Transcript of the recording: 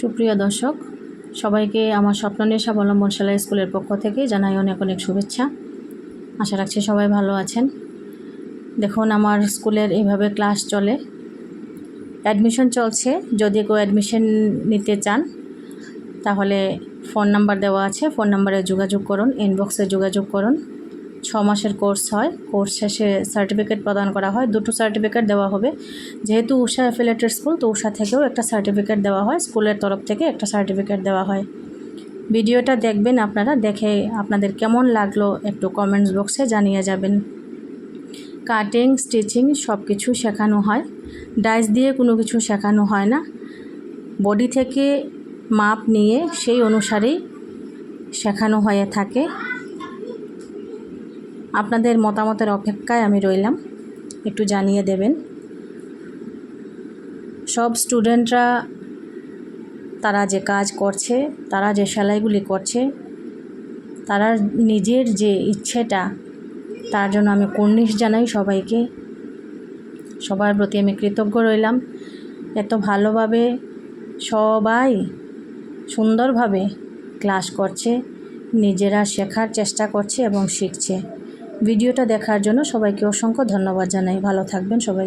সুপ্রিয় দর্শক, সবাইকে আমার স্বপ্ন নিয়ে স্বাবলম্বন সেলাই স্কুলের পক্ষ থেকে জানাই অনেক অনেক শুভেচ্ছা। আশা রাখছি সবাই ভালো আছেন। দেখুন, আমার স্কুলের এইভাবে ক্লাস চলে। অ্যাডমিশন চলছে। যদি কেউ অ্যাডমিশন নিতে চান, তাহলে ফোন নাম্বার দেওয়া আছে। ফোন নাম্বারে যোগাযোগ করুন, ইনবক্সে যোগাযোগ করুন। ছ মাসের কোর্স হয়। কোর্স শেষে সার্টিফিকেট প্রদান করা হয়। দুটো সার্টিফিকেট দেওয়া হবে। যেহেতু উষা অ্যাফিলেটেড স্কুল তো উষা থেকেও একটা সার্টিফিকেট দেওয়া হয়। স্কুলের তরফ থেকে একটা সার্টিফিকেট দেওয়া হয়। ভিডিওটা দেখবেন আপনারা। দেখে আপনাদের কেমন লাগল একটু কমেন্টস বক্সে জানিয়ে যাবেন। কাটিং স্টিচিং সব কিছু শেখানো হয়। ডাইস দিয়ে কোনো কিছু শেখানো হয় না। বডি থেকে মাপ নিয়ে সেই অনুসারেই শেখানো হয়ে থাকে। আপনাদের মতামতের অপেক্ষায় আমি রইলাম। একটু জানিয়ে দেবেন। সব স্টুডেন্টরা, তারা যে কাজ করছে, তারা যে সেলাইগুলি করছে, তারা নিজের যে ইচ্ছেটা, তার জন্য আমি কর্নিশ জানাই সবাইকে। সবার প্রতি আমি কৃতজ্ঞ রইলাম। এত ভালোভাবে সবাই সুন্দরভাবে ক্লাস করছে, নিজেরা শেখার চেষ্টা করছে এবং শিখছে। ভিডিওটা দেখার জন্য সবাইকে অসংখ্য ধন্যবাদ জানাই। ভালো থাকবেন সবাই।